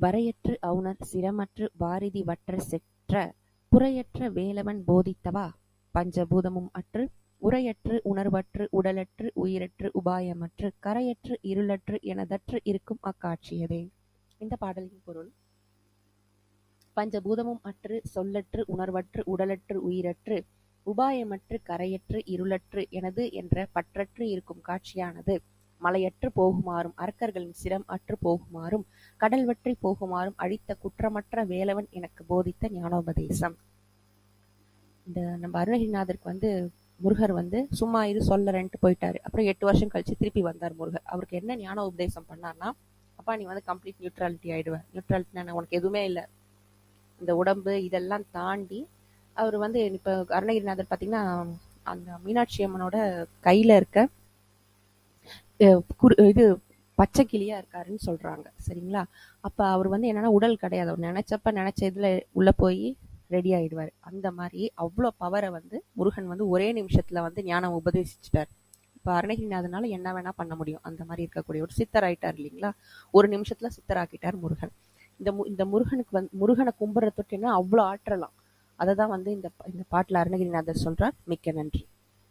வரையற்று அவுணர் சிரமற்று வாரிதி வற்ற செற்ற புறையற்ற வேலவன் போதித்தவா? பஞ்சபூதமும் அற்று உரையற்று உணர்வற்று உடலற்று உயிரற்று உபாயமற்று கரையற்று இருளற்று எனதற்று இருக்கும் அக்காட்சியதே. இந்த பாடலின் பொருள் பஞ்சபூதமும் அற்று சொல்லற்று உணர்வற்று உடலற்று உயிரற்று உபாயமற்று கரையற்று இருளற்று எனது என்ற பற்றற்று இருக்கும் காட்சியானது மலையற்று போகுமாறும் அரக்கர்களின் சிரம் அற்று போகுமாறும் கடல் வற்றி போகுமாறும் அழித்த குற்றமற்ற வேலவன் எனக்கு போதித்த ஞானோபதேசம். இந்த நம்ம அருணகிரிநாதருக்கு வந்து முருகர் வந்து சும்மா இது சொல்லறேன்ட்டு போயிட்டாரு. அப்புறம் எட்டு வருஷம் கழிச்சு திருப்பி வந்தார் முருகர். அவருக்கு என்ன ஞான உபதேசம் பண்ணார்னா அப்பா நீ வந்து கம்ப்ளீட் நியூட்ராலிட்டி ஆயிடுவேன் நியூட்ராலிட்டினா உனக்கு எதுவுமே இல்லை. இந்த உடம்பு இதெல்லாம் தாண்டி அவர் வந்து இப்போ அருணகிரிநாதர் பார்த்தீங்கன்னா அந்த மீனாட்சி அம்மனோட கையில் இருக்க குரு இது பச்சை கிளியா இருக்காருன்னு சொல்றாங்க. சரிங்களா? அப்ப அவர் வந்து என்னன்னா உடல் கிடையாது. அவர் நினைச்சப்ப நினைச்ச இதுல உள்ள போய் ரெடி ஆயிடுவார். அந்த மாதிரி அவ்வளோ பவரை வந்து முருகன் வந்து ஒரே நிமிஷத்துல வந்து ஞானம் உபதேசிச்சிட்டார். இப்போ அருணகிரிநாதனால என்ன வேணா பண்ண முடியும். அந்த மாதிரி இருக்கக்கூடிய ஒரு சித்தர் ஆயிட்டார் இல்லைங்களா? ஒரு நிமிஷத்துல சித்தராக்கிட்டார் முருகன். இந்த மு- இந்த முருகனுக்கு வந்து முருகனை கும்பிட்ற தொட்டினா அவ்வளோ ஆற்றலாம். அதை தான் வந்து இந்த இந்த பாட்டில் அருணகிரிநாதர் சொல்றார். மிக்க நன்றி.